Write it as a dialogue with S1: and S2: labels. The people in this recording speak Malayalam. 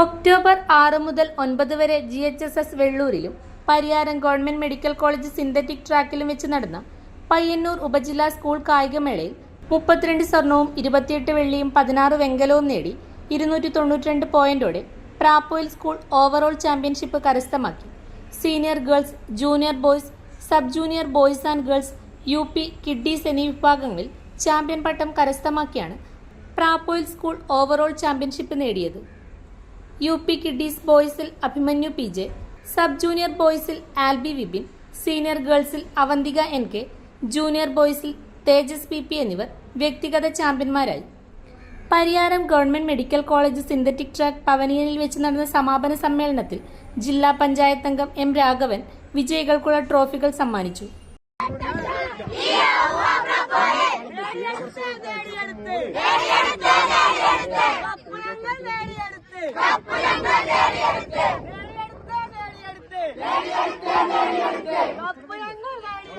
S1: ഒക്ടോബർ ആറ് മുതൽ ഒൻപത് വരെ G H S S വെള്ളൂരിലും Pariyaram government medical college synthetic ട്രാക്കിലും വെച്ച് നടന്ന പയ്യന്നൂർ ഉപജില്ലാ സ്കൂൾ കായികമേളയിൽ മുപ്പത്തിരണ്ട് സ്വർണവും ഇരുപത്തിയെട്ട് വെള്ളിയും പതിനാറ് വെങ്കലവും നേടി ഇരുന്നൂറ്റി തൊണ്ണൂറ്റിരണ്ട് പോയിന്റോടെ പ്രാപ്പോയിൽ സ്കൂൾ ഓവറോൾ ചാമ്പ്യൻഷിപ്പ് കരസ്ഥമാക്കി. Senior girls junior boys sub junior boys and girls U P kiddies എന്നീ വിഭാഗങ്ങളിൽ ചാമ്പ്യൻ പട്ടം കരസ്ഥമാക്കിയാണ് പ്രാപ്പോയിൽ സ്കൂൾ ഓവറോൾ ചാമ്പ്യൻഷിപ്പ് നേടിയത്. U P kiddies ബോയ്സിൽ Abhimanyu P J sub junior ബോയ്സിൽ Albi Vipin senior ഗേൾസിൽ അവന്തിക എൻ കെ ജൂനിയർ ബോയ്സിൽ തേജസ് പി പി എന്നിവർ വ്യക്തിഗത ചാമ്പ്യന്മാരായി. Pariyaram government medical college synthetic track പവനിയനിൽ വെച്ച് നടന്ന സമാപന സമ്മേളനത്തിൽ ജില്ലാ പഞ്ചായത്ത് അംഗം എം രാഘവൻ വിജയികൾക്കുള്ള ട്രോഫികൾ സമ്മാനിച്ചു.